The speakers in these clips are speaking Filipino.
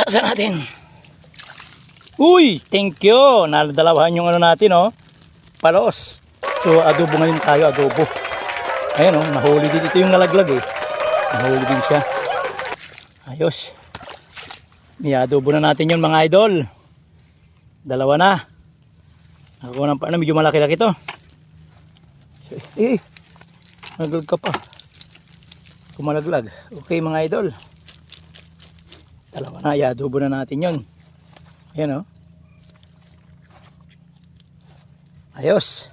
Taasan natin. Uy, thank you. Nadalawahan yung ano natin, oh. Palos. So, adobo ngayon tayo, adobo. Ayan, oh, nahuli din. Ito yung nalaglag, eh. Nahuli din siya. Ayos. Niadobo na natin yun, mga idol. Dalawa na. Ako ng paano, medyo malaki-laki to. Eh, naglag ka pa. Kumalaglag. Okay, mga idol. Dalawa na, iadobo na natin yun. Ayan, oh. Ayos.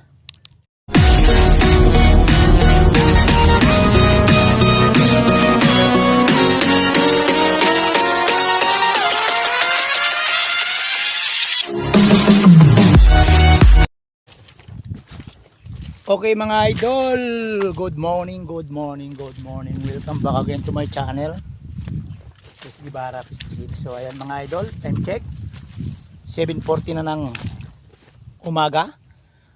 Okay mga idol, good morning, good morning, good morning. Welcome back again to my channel. Is Gibara. So ayan mga idol, time check. 7.40 na ng umaga.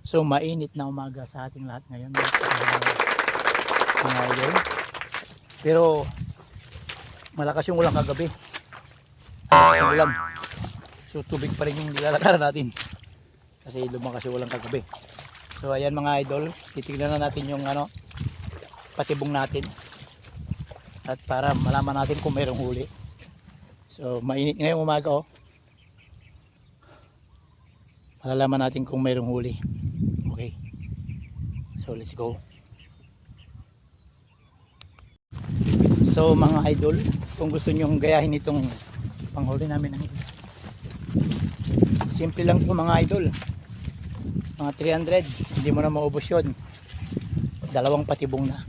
So mainit na umaga sa ating lahat ngayon. Mga idol. Pero malakas yung ulan kagabi. Malakas yung ulan. So tubig pa rin yung nilalakaran natin. Kasi lumakas yung ulan kagabi. So ayan mga idol, titignan na natin yung ano patibong natin. At para malaman natin kung mayroong huli. So mainit ngayong umaga oh. Malalaman natin kung mayroong huli. Okay. So let's go. So mga idol, kung gusto nyo gayahin itong panghuli namin ng isda. Simple lang po mga idol mga 300 hindi mo na maubos yun dalawang patibong na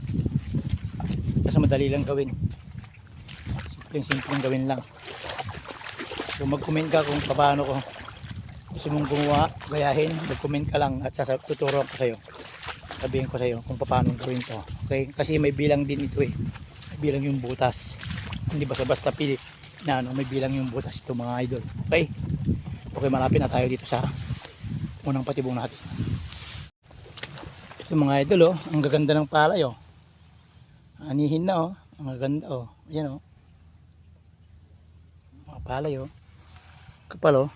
kasi madali lang gawin simpleng simpleng gawin lang so mag comment ka kung paano ko gusto mong gumawa gayahin. Mag comment ka lang at sasa, tuturo ko sa'yo. Sabihin ko sa'yo kung paano gawin to okay? Kasi may bilang din ito eh. May bilang yung butas. Hindi basta basta pili na ano may bilang yung butas ito mga idol. Okay? Okay malapit na tayo dito sa unang patibong natin. Ito mga idol oh. Ang gaganda ng palay oh. Anihin na oh. Ang gaganda oh. Ayan oh. Mga palay oh kapal oh.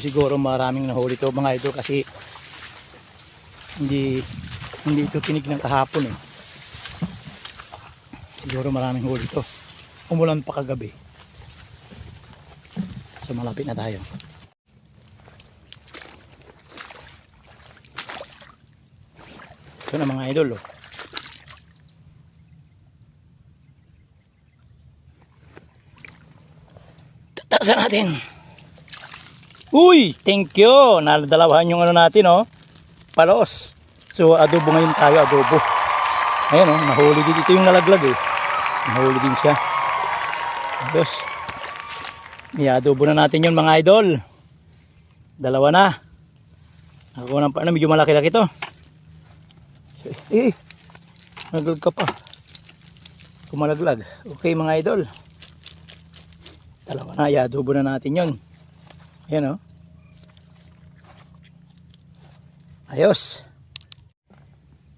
Siguro maraming nahuli to mga idol kasi hindi hindi ito tinig ng kahapon eh. Siguro maraming huli to. Umulan pa kagabi. So malapit na tayo ito na mga idol oh. tatasan natin uy thank you nadalawahan yung ano natin oh palos so adobo ngayon tayo adobo Ayan oh, nahuli din. Ito yung nalaglag eh. Nahuli din siya. Ayos. Iadobo na natin yun mga idol. Dalawa na. Ako ng paano, medyo malaki-laki to. Eh, naglag ka pa. Kumalaglag. Okay mga idol. Dalawa na, iadobo na natin yun. Ayan oh. Ayos.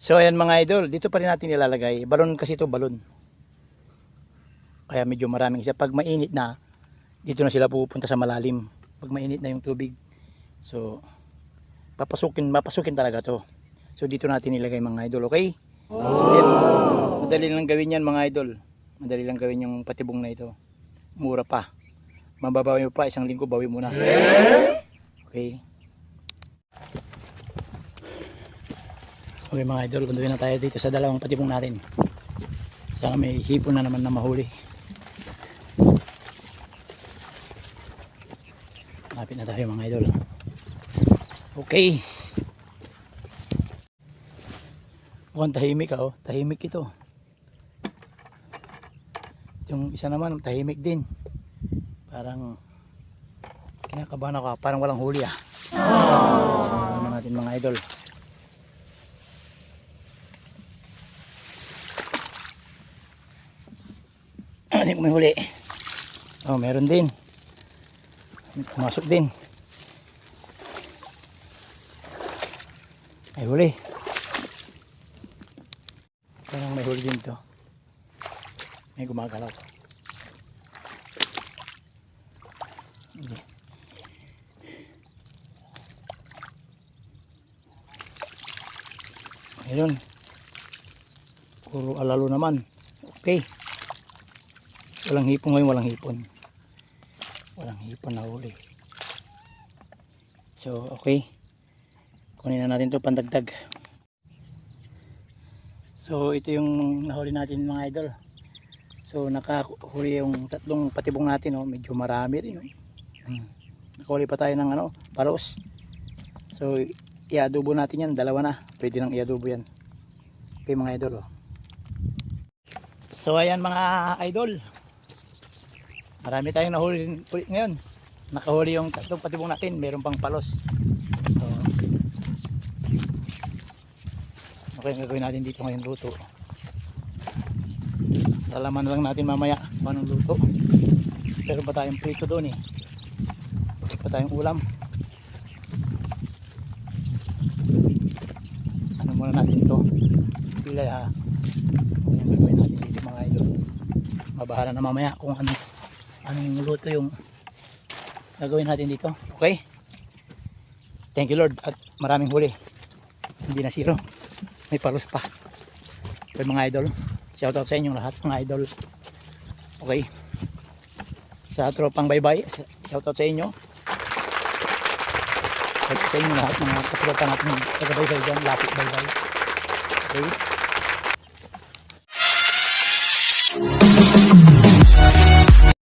So ayan mga idol, dito pa rin natin nilalagay. Balon kasi ito balon. Kaya medyo maraming siya. Pag mainit na, dito na sila pupunta sa malalim. Pag mainit na yung tubig. So, papasukin, mapasukin talaga to. So dito natin nilagay mga idol, okay? So, ayan, madali lang gawin yan mga idol. Madali lang gawin yung patibong na ito. Mura pa. Mababawi mo pa, isang linggo bawi mo na. Okay? Okay mga idol, kunduin na tayo dito sa dalawang patibong natin. Sana may hipon na naman na mahuli. Malapit na tayo mga idol. Okay. Mukhang tahimik ah, oh. Tahimik ito. Yung isa naman, tahimik din. Parang kinakabahan ako. ah. Parang walang huli ah. Oh. naman natin mga idol. Ano yung may huli? Oh, meron din. Pumasok din. May huli. Parang may huli to. May gumagalaw. Hindi. Ayun. Puro alalo naman. Okay. Walang hipon ngayon, walang hipon. Walang hipon na huli. So, okay. Kunin na natin to pandagdag. So, ito yung nahuli natin mga idol. So, nakahuli yung tatlong patibong natin. Oh. Medyo marami rin. Oh. Hmm. Nakahuli pa tayo ng ano, palos. So, iadobo natin yan. Dalawa na. Pwede nang iadobo yan. Okay mga idol. Oh. So, ayan mga idol. Marami tayong nahuli ngayon. Nakahuli yung tatlong patibong natin. Meron pang palos. So, okay, ang gagawin natin dito ngayon luto. Lalaman lang natin mamaya anong luto. Meron pa tayong prito doon eh. Pa tayong ulam. Ano muna natin ito? Pilay ha. Ano yung gagawin natin dito mga idol. Mabahala na mamaya kung ano anong luto yung gagawin natin dito. Okay? Thank you Lord at maraming huli. Hindi na zero. May palos pa. Okay mga idol. Shout out sa inyong lahat mga idol. Okay. Sa tropang bye-bye. Shout out sa inyo. Shout out sa inyo lahat mga katropa natin. Taga bye-bye dyan. Lapit bye-bye. Okay.